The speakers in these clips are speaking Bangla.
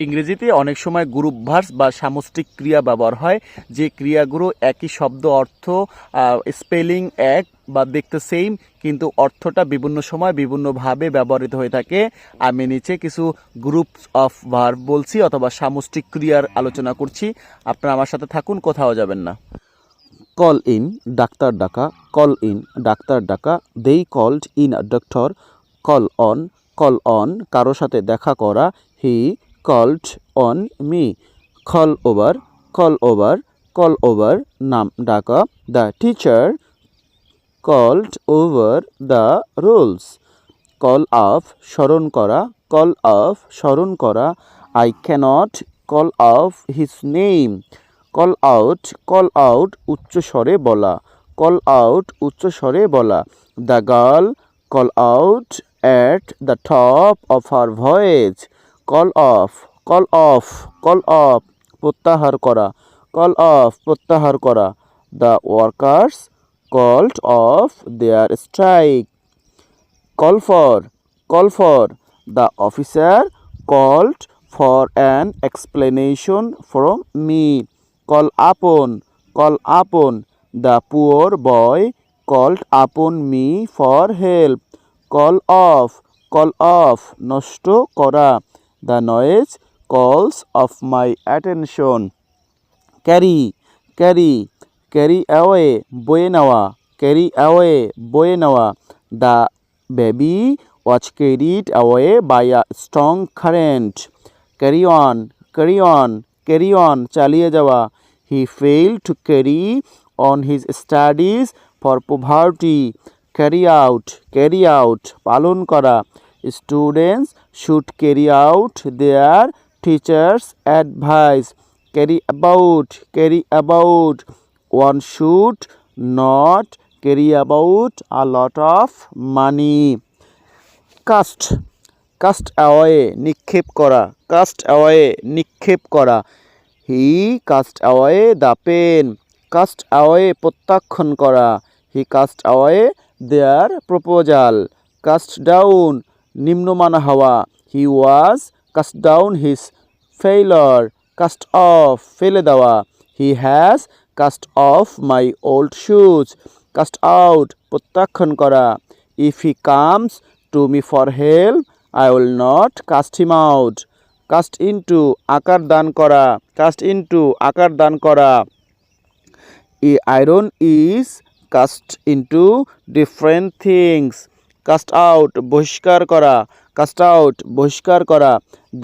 ইংরেজিতে অনেক সময় গ্রুপ ভার্স বা সামষ্টিক ক্রিয়া ব্যবহার হয়, যে ক্রিয়াগুলো একই শব্দ অর্থ স্পেলিং এক বা দেখতে সেম কিন্তু অর্থটা বিভিন্ন সময় বিভিন্নভাবে ব্যবহৃত হয়ে থাকে। আমি নিচে কিছু গ্রুপ অফ ভার্ব বলছি অথবা সামষ্টিক ক্রিয়ার আলোচনা করছি। আপনারা আমার সাথে থাকুন, কোথাও যাবেন না। কল ইন ডাক্তার ডাকা কল ইন ডাক্তার ডাকা they called in doctor call on call on কারও সাথে দেখা করা he called on me call over call over call over নাম ডাকা। The teacher called over the rules call off স্মরণ করা। কল অফ স্মরণ করা। I cannot call off his name call out call out উচ্চ স্বরে বলা। কল আউট উচ্চ স্বরে বলা। The girl call out at the top of her voice call off call off call off, প্রত্যাহার করা, কল অফ, প্রত্যাহার করা। The workers called off their strike. Call for call for. The officer called for an explanation from me. Call upon call upon. The poor boy called upon me for help. Call off call off, নষ্ট করা। The noise calls of my attention. Carry carry carry away বয়ে নেওয়া ক্যারি অ্যাওয়ে বয়ে নেওয়া the baby was carried away by a strong current carry on carry on carry on চালিয়ে যাওয়া he fail to carry on his studies for poverty carry out carry out পালন করা students should carry out their teachers advice carry about carry about. One should not carry about a lot of money. Cast cast away নিক্ষেপ করা কাস্ট অ্যাওয়ে নিক্ষেপ করা he cast away the pen cast away প্রত্যাখ্যান করা he cast away their proposal cast down নিম্নমান হওয়া he was cast down his failure cast off ফেলে দেওয়া। He has cast off my old shoes cast out প্রত্যাখ্যান করা। If he comes to me for help I will not cast him out cast into আকার দান করা কাস্ট ইনটু আকার দান করা। The iron is cast into different things cast out বহিষ্কার করা কাস্ট আউট বহিষ্কার করা।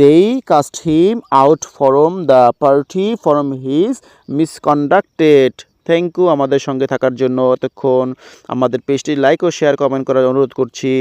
They cast him out from the party from his misconducted thank you আমাদের সঙ্গে থাকার জন্য। এতক্ষণ আমাদের পেজটি লাইক ও শেয়ার কমেন্ট করার অনুরোধ করছি।